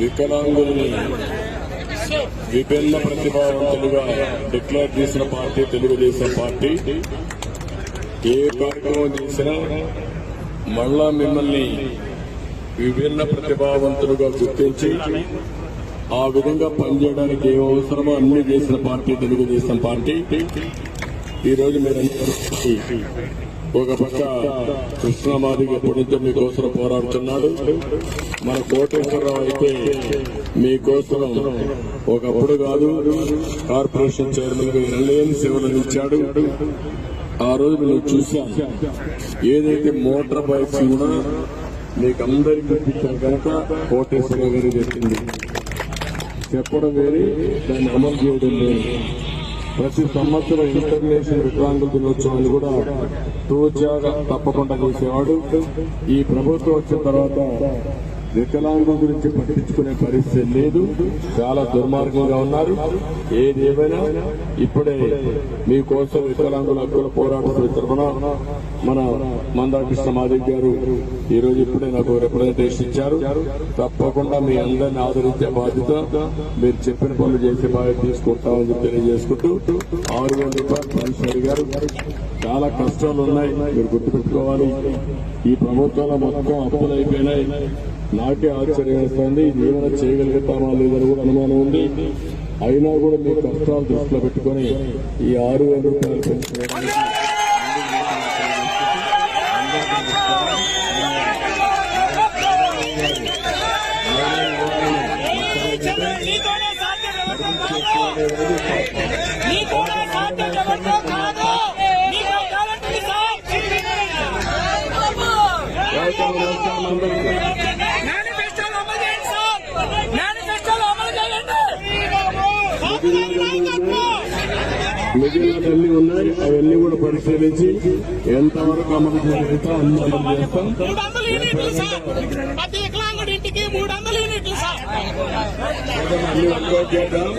వికలాంగుల్ని విభిన్న ప్రతిభావంతులుగా డిక్లేర్ చేసిన పార్టీ తెలుగుదేశం పార్టీ. ఏ కార్యక్రమం చేసినా మళ్ళా మిమ్మల్ని విభిన్న ప్రతిభావంతులుగా గుర్తించి ఆ విధంగా పనిచేయడానికి ఏ అవసరమో అన్ని చేసిన పార్టీ తెలుగుదేశం పార్టీ. ఈరోజు మీరు మీరందరూ ఒక పక్క కృష్ణమాదిగ ఎప్పటి నుంచో మీకోసం పోరాడుతున్నాడు. మన కోటేశ్వరరావు అయితే మీకోసం ఒకప్పుడు కాదు కార్పొరేషన్ చైర్మన్గా ఎనలేని సేవలు ఇచ్చాడు ఆ రోజు నేను చూశాను. ఏదైతే మోటార్ బైక్స్ కూడా మీకు అందరికీ ఇప్పించాను కనుక కోటేశ్వర గారు చెప్పింది. చెప్పడం వేరే దాన్ని అమలు చేయడం వేరే. ప్రతి సంవత్సరం ఇంటర్నేషనల్ వికలాంగుల దినోత్సవాన్ని కూడా తోచాగా తప్పకుండా చేసేవాడు. ఈ ప్రభుత్వం వచ్చిన తర్వాత వికలాంగుల గురించి పట్టించుకునే పరిస్థితి లేదు. చాలా దుర్మార్గంగా ఉన్నారు. ఏది ఏమైనా ఇప్పుడే మీకోసం వికలాంగుల హక్కుల పోరాటం తరఫున మన మందాకృష్ణ మాదిక్ గారు ఈ రోజు ఇప్పుడే నాకు రిప్రజెంటేషన్ ఇచ్చారు. తప్పకుండా మీ అందరిని ఆదరించే బాధ్యత మీరు చెప్పిన పనులు చేసే బాధ్యత తీసుకుంటామని చెప్పి తెలియజేసుకుంటూ ఆరు వేల రూపాయలు పెన్షన్ అడిగారు. చాలా కష్టాలు ఉన్నాయి. మీరు గుర్తుపెట్టుకోవాలి. ఈ ప్రభుత్వంలో మొత్తం అప్పులు అయిపోయినాయి. నాకే ఆశ్చర్యం వేస్తోంది. ఇది ఏమైనా చేయగలుగుతామా లేదని కూడా అనుమానం ఉంది. అయినా కూడా మీ కష్టాలు దృష్టిలో పెట్టుకొని ఈ ఆరు వేల రూపాయలు పెన్షన్ ఇవ్వడానికి మిగిలినవన్నీ ఉన్నాయి. అవన్నీ కూడా పరిశీలించి ఎంతవరకు అమలు చేయగలుగుతా అన్ని అమలు చేస్తాం. అన్ని వర్కౌట్ చేద్దాం.